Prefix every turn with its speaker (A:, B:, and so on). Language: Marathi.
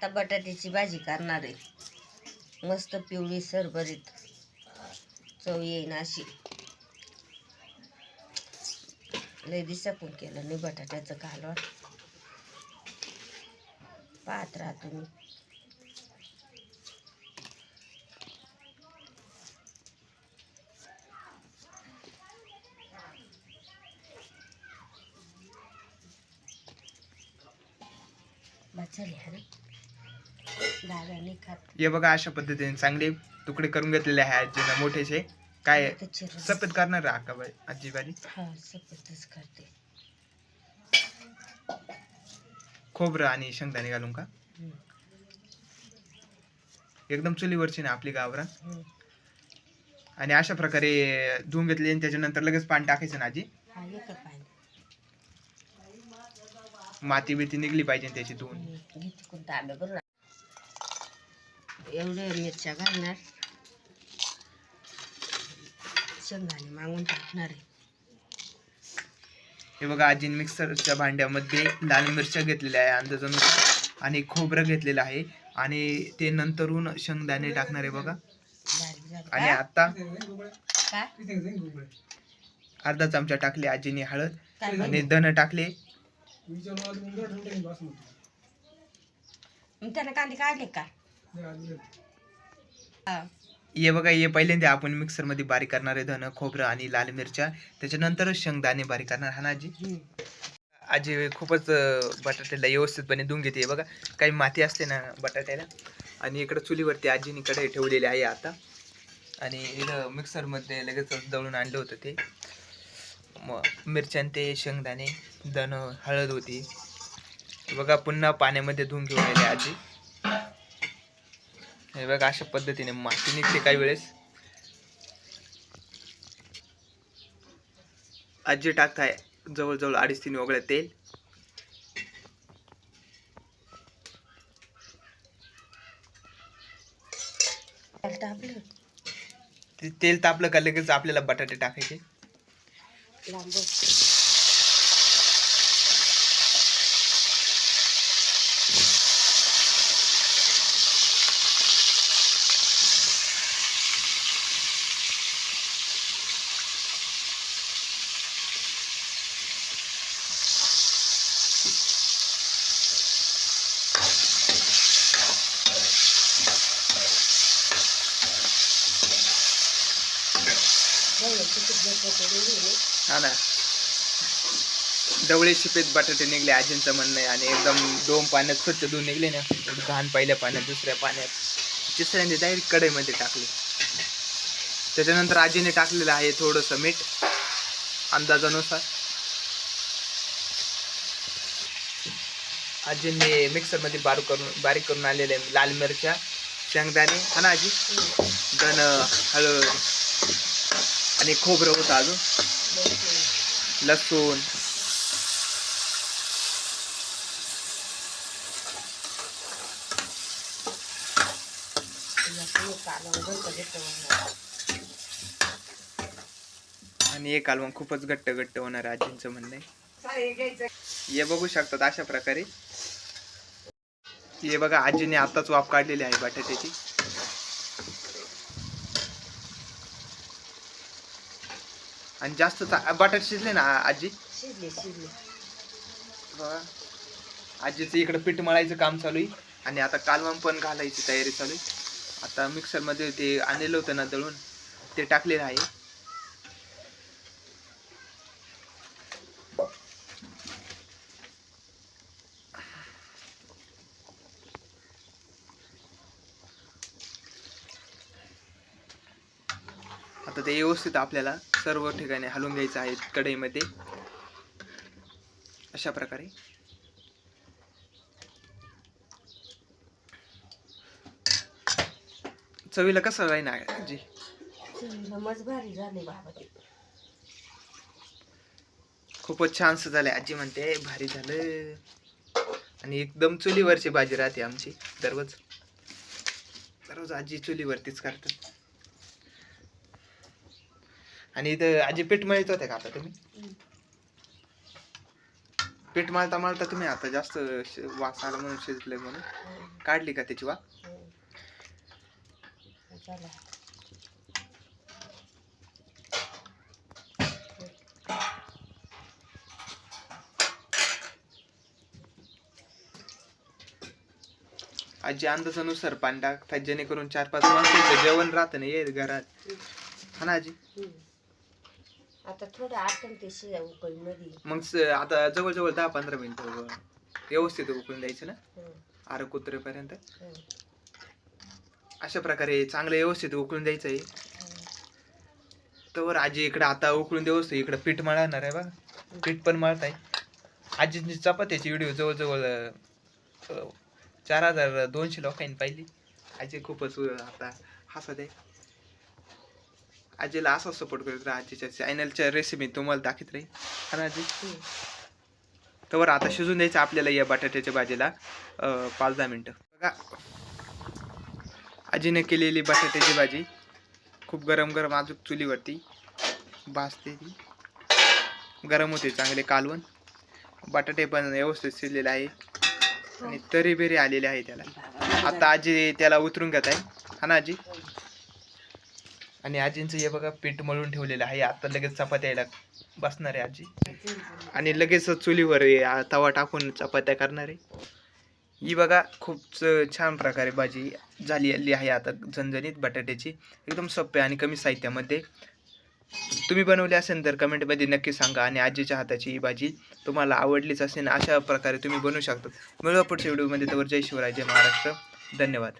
A: आता बटाट्याची भाजी करणार आहे. मस्त पिवळी सरभरीत. चव येईन अशी. लय दिसापून केलं नाही बटाट्याचं कालवण पाहत राहा तुम्ही. बचाली है ना. खात.
B: हे बघा अशा पद्धतीने चांगले तुकडे करून घेतलेले आहे आजीनं मोठेसे. काय
A: चिरून
B: सफेद करणार आहे अक्का बाई आजी
A: हा सपतच करते.
B: खोबरं आणि शेंगदाणे घालून का?
A: हम्म,
B: एकदम चुलीवरची ना आपली
A: हम्म.
B: आणि अशा प्रकारे धुवून घेतले आणि त्याच्यानंतर लगेच पाणी टाकायचं ना आजी?
A: हा पाणी
B: माती बिती निघली पाहिजे त्याची धुवून.
A: घेते कोणता एवढे मिरच्या घालणार. शेंगदाणे मागून टाकणार आहे.
B: हे बघा आजीन मिक्सरच्या भांड्यामध्ये लाल मिरच्या घेतलेल्या आहे अंदाजानुसार आणि खोबरं घेतलेलं आहे. आणि ते नंतरून शेंगदाणे टाकणार आहे बघा.
A: बारीक झालं
B: आणि
A: का?
B: आता अर्धा चमचा टाकले आजीने हळद
A: काय
B: आणि? धन टाकले.
A: मग त्यानं कांदे काढले का? हा
B: हे बघा हे पहिल्यांदा आपण मिक्सरमध्ये बारीक करणार आहे धन खोबरं आणि लाल मिरच्या. त्याच्यानंतरच शेंगदाणे बारीक करणार हा ना आजी. आजी खूपच बटाट्याला व्यवस्थितपणे धुवून घेते. बघा काही माती असते ना बटाट्याला. आणि इकडं चुलीवरती आजीने कढई ठेवलेली आहे आता. आणि इथं मिक्सरमध्ये लगेच दळून आणलं होतं ते. मग मिरच्यान ते शेंगदाणे दण हळद होती. बघा पुन्हा पाण्यामध्ये धुवून घेऊन आले आजी. हे बघा अशा पद्धतीने माती निघते काही वेळेस. आजी टाकताय जवळजवळ अडीच तीन वगळ्या तेल. ते तेल तापलं का लगेच आपल्याला बटाटे टाकायचे? हा ना. डवळे शिपेत बटाटे निघले आजींचं म्हणणं आहे आणि एकदम दोन पाण्यात स्वच्छ धुवून निघले ना घाण पहिल्या पाण्यात दुसऱ्या पाण्यात. तिसऱ्यांदा डायरेक्ट कढईमध्ये टाकले. त्याच्यानंतर आजीने टाकलेलं आहे थोडंसं मीठ अंदाजानुसार. आजींनी मिक्सरमध्ये बारीक करून बारीक करून आलेले लाल मिरच्या शेंगदाणे हा ना आजी? धन हळद आणि खोबरं होतं अजून. लसूण. आणि एक आलवण खूपच घट्ट घट्ट होणार आजींचं म्हणणं आहे. हे बघू शकतात अशा प्रकारे. हे बघा आजीने आताच वाफ काढलेली आहे बटाट्याची. आणि जास्त चा- बटाटे शिजले ना आजी?
A: शिजले शिजले.
B: बघा. आजीचं इकडं पीठ मळायचं काम चालू आहे. आणि आता कालवण पण घालायची तयारी चालू आहे. आता मिक्सरमध्ये ते आणलेलं होतं ना दळून ते टाकलेलं आहे. आता ते व्यवस्थित आपल्याला सर्व ठिकाणी हलवून घ्यायचं आहे कढईमध्ये. अशा प्रकारे. चवीला कसं राही ना आजी
A: नमज भारी झाले बाबा ते.
B: खूपच छान झालंय आजी म्हणते भारी झालं. आणि एकदम चुलीवरची भाजी राहते आमची दररोज. दररोज आजी चुलीवरतीच करतात. आणि इथं आजी पीठ मळत होते का आता तुम्ही? पीठ मळता मळता तुम्ही आता जास्त वास आला म्हणून शिजले म्हणून. काढली का त्याची वा आजी अंदाजानुसार पाणी टाकतात जेणेकरून चार पाच माणसाचं जेवण राहतं नाही घरात. हा ना आजी?
A: आता थोडं आटल ते शिजा उकळीमध्ये.
B: मग स- आता जवळजवळ दहा पंधरा मिनिटं व्यवस्थित उकळून द्यायचं ना?
A: हम्म,
B: आर कुत्रेपर्यंत? अशा प्रकारे चांगलं व्यवस्थित उकळून द्यायचं आहे. तर आजी इकडे आता उकळून देऊस इकडे पीठ मळणार आहे बघा. पीठ पण मळत आहे आजीची चपात्याची व्हिडिओ जवळजवळ अं, चार हजार दोनशे लोकांनी पाहिली. आजी खूपच अं, आता हसत आहे. आजीला असा सपोर्ट करत राहा आजीच्या चॅनलच्या रेसिपी तुम्हाला दाखवत राहील. आणि आजी तर आता शिजून द्यायचं आपल्याला या बटाट्याच्या भाजीला. पाच दहा मिनटं. बघा. आजीने केलेली बटाट्याची भाजी खूप गरम गरम अजून चुलीवरती भाजते ती. गरम होते चांगले कालवण. बटाटे पण व्यवस्थित शिजलेले आहे आणि तरी बेरी आलेले आहे त्याला. आता आजी त्याला उतरून घेत आहे. हा ना आजी? आणि आजींचं हे बघा पीठ मळून ठेवलेलं आहे. आता लगेच चपात्या यायला बसणार आहे आजी. आणि लगेच चुलीवर तवा टाकून चपात्या करणार आहे. ही बघा खूप छान प्रकारे भाजी झालेली आहे आता झणझणीत बटाट्याची. एकदम सोपे आणि कमी साहित्यामध्ये. तुम्ही बनवली असेल तर कमेंटमध्ये नक्की सांगा आणि आजीच्या हाताची ही भाजी तुम्हाला आवडलीच असेल अशा प्रकारे तुम्ही बनवू शकता. मिळवा पुढच्या व्हिडिओमध्ये. तर जय शिवराय जय महाराष्ट्र. धन्यवाद.